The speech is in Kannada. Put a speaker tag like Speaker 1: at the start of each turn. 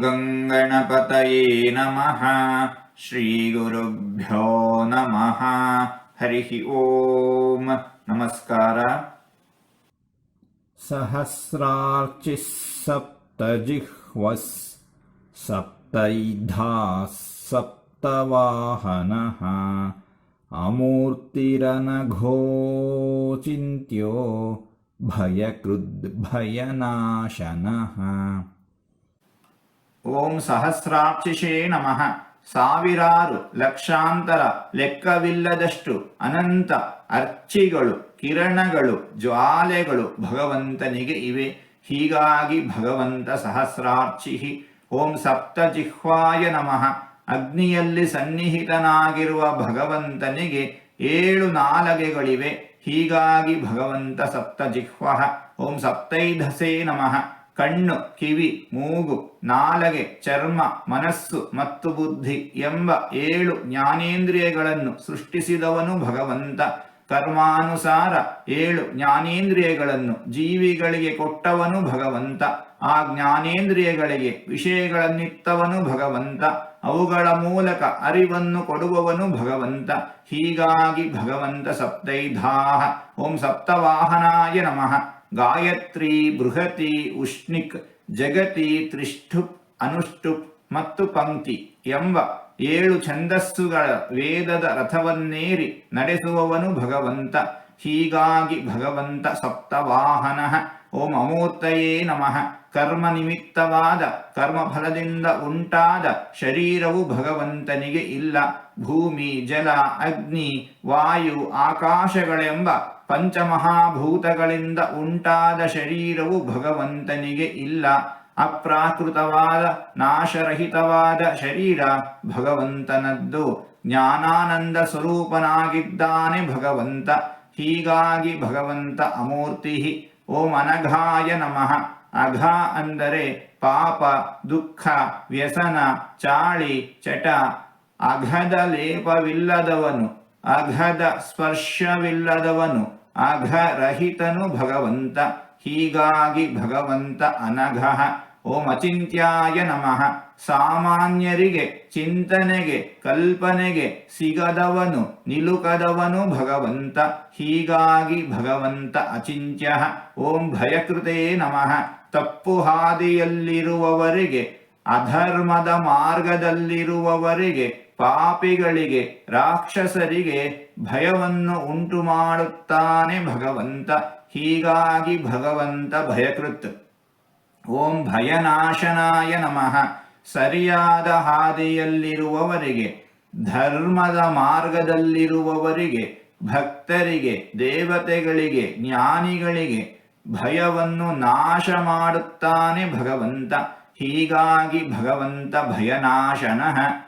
Speaker 1: गङ्गणपतये नमः। श्रीगुरुभ्यो नमः। हरिः ओम्। नमस्कार।
Speaker 2: सहस्रार्चिः सप्तजिह्वः सप्तैधाः सप्तवाहनः अमूर्तिरनघोचिन्त्यो भयकृद्भयनाशनः।
Speaker 1: ಓಂ ಸಹಸ್ರಾಕ್ಷಿಷೇ ನಮಃ. ಸಾವಿರಾರು ಲಕ್ಷಾಂತರ ಲೆಕ್ಕವಿಲ್ಲದಷ್ಟು ಅನಂತ ಅರ್ಚಿಗಳು, ಕಿರಣಗಳು, ಜ್ವಾಲೆಗಳು ಭಗವಂತನಿಗೆ ಇವೆ. ಹೀಗಾಗಿ ಭಗವಂತ ಸಹಸ್ರಾರ್ಚಿ ಓಂ ಸಪ್ತಜಿಹ್ವಾಯ ನಮಃ. ಅಗ್ನಿಯಲ್ಲಿ ಸನ್ನಿಹಿತನಾಗಿರುವ ಭಗವಂತನಿಗೆ ಏಳು ನಾಲಗೆಗಳಿವೆ. ಹೀಗಾಗಿ ಭಗವಂತ ಸಪ್ತಜಿಹ್ವ ಓಂ ಸಪ್ತೈಧಸೇ ನಮಃ. ಕಣ್ಣು, ಕಿವಿ, ಮೂಗು, ನಾಲಗೆ, ಚರ್ಮ, ಮನಸ್ಸು ಮತ್ತು ಬುದ್ಧಿ ಎಂಬ ಏಳು ಜ್ಞಾನೇಂದ್ರಿಯಗಳನ್ನು ಸೃಷ್ಟಿಸಿದವನು ಭಗವಂತ. ಕರ್ಮಾನುಸಾರ ಏಳು ಜ್ಞಾನೇಂದ್ರಿಯಗಳನ್ನು ಜೀವಿಗಳಿಗೆ ಕೊಟ್ಟವನು ಭಗವಂತ. ಆ ಜ್ಞಾನೇಂದ್ರಿಯಗಳಿಗೆ ವಿಷಯಗಳನ್ನಿತ್ತವನು ಭಗವಂತ. ಅವುಗಳ ಮೂಲಕ ಅರಿವನ್ನು ಕೊಡುವವನು ಭಗವಂತ. ಹೀಗಾಗಿ ಭಗವಂತ ಸಪ್ತೈಧಾಹ. ಓಂ ಸಪ್ತವಾಹನಾಯ ನಮಃ. ಗಾಯತ್ರಿ, ಬೃಹತಿ, ಉಷ್ಣಿಕ್, ಜಗತಿ ತ್ರಿಷ್ಠುಪ್ ಅನುಷ್ಠುಪ್ ಮತ್ತು ಪಂಕ್ತಿ ಎಂಬ ಏಳು ಛಂದಸ್ಸುಗಳ ವೇದದ ರಥವನ್ನೇರಿ ನಡೆಸುವವನು ಭಗವಂತ. ಹೀಗಾಗಿ ಭಗವಂತ ಸಪ್ತವಾಹನ ಓಂ ಅಮೂರ್ತಯೇ ನಮಃ. ಕರ್ಮ ನಿಮಿತ್ತವಾದ ಕರ್ಮಫಲದಿಂದ ಉಂಟಾದ ಶರೀರವು ಭಗವಂತನಿಗೆ ಇಲ್ಲ. ಭೂಮಿ, ಜಲ, ಅಗ್ನಿ, ವಾಯು, ಆಕಾಶಗಳೆಂಬ ಪಂಚಮಹಾಭೂತಗಳಿಂದ ಉಂಟಾದ ಶರೀರವು ಭಗವಂತನಿಗೆ ಇಲ್ಲ. ಅಪ್ರಾಕೃತವಾದ, ನಾಶರಹಿತವಾದ ಶರೀರ ಭಗವಂತನದ್ದು. ಜ್ಞಾನಾನಂದ ಸ್ವರೂಪನಾಗಿದ್ದಾನೆ ಭಗವಂತ. ಹೀಗಾಗಿ ಭಗವಂತ ಅಮೂರ್ತಿ ಓಂ ಅನಘಾಯ ನಮಃ. ಅಘ ಅಂದರೆ ಪಾಪ, ದುಃಖ, ವ್ಯಸನ, ಚಾಳಿ, ಚಟ. ಅಘದ ಲೇಪವಿಲ್ಲದವನು. ಅಘದ ಸ್ಪರ್ಶವಿಲ್ಲದವನು. ಅಘರಹಿತನು ಭಗವಂತ, ಹೀಗಾಗಿ ಭಗವಂತ ಅನಘಃ. ಓಂ ಅಚಿಂತ್ಯಾಯ ನಮಃ. ಸಾಮಾನ್ಯರಿಗೆ, ಚಿಂತನೆಗೆ, ಕಲ್ಪನೆಗೆ ಸಿಗದವನು, ನಿಲುಕದವನು ಭಗವಂತ, ಹೀಗಾಗಿ ಭಗವಂತ ಅಚಿಂತ್ಯ. ಓಂ ಭಯಕೃತೇ ನಮಃ. ತಪ್ಪು ಹಾದಿಯಲ್ಲಿರುವವರಿಗೆ, ಅಧರ್ಮದ ಮಾರ್ಗದಲ್ಲಿರುವವರಿಗೆ ಪಾಪಿಗಳಿಗೆ, ರಾಕ್ಷಸರಿಗೆ ಭಯವನ್ನು ಉಂಟು ಮಾಡುತ್ತಾನೆ ಭಗವಂತ. ಹೀಗಾಗಿ ಭಗವಂತ ಭಯಕೃತ್. ಓಂ ಭಯನಾಶನಾಯ ನಮಃ. ಸರಿಯಾದ ಹಾದಿಯಲ್ಲಿರುವವರಿಗೆ, ಧರ್ಮದ ಮಾರ್ಗದಲ್ಲಿರುವವರಿಗೆ, ಭಕ್ತರಿಗೆ, ದೇವತೆಗಳಿಗೆ, ಜ್ಞಾನಿಗಳಿಗೆ ಭಯವನ್ನು ನಾಶ ಮಾಡುತ್ತಾನೆ ಭಗವಂತ. ಹೀಗಾಗಿ ಭಗವಂತ ಭಯನಾಶನಃ.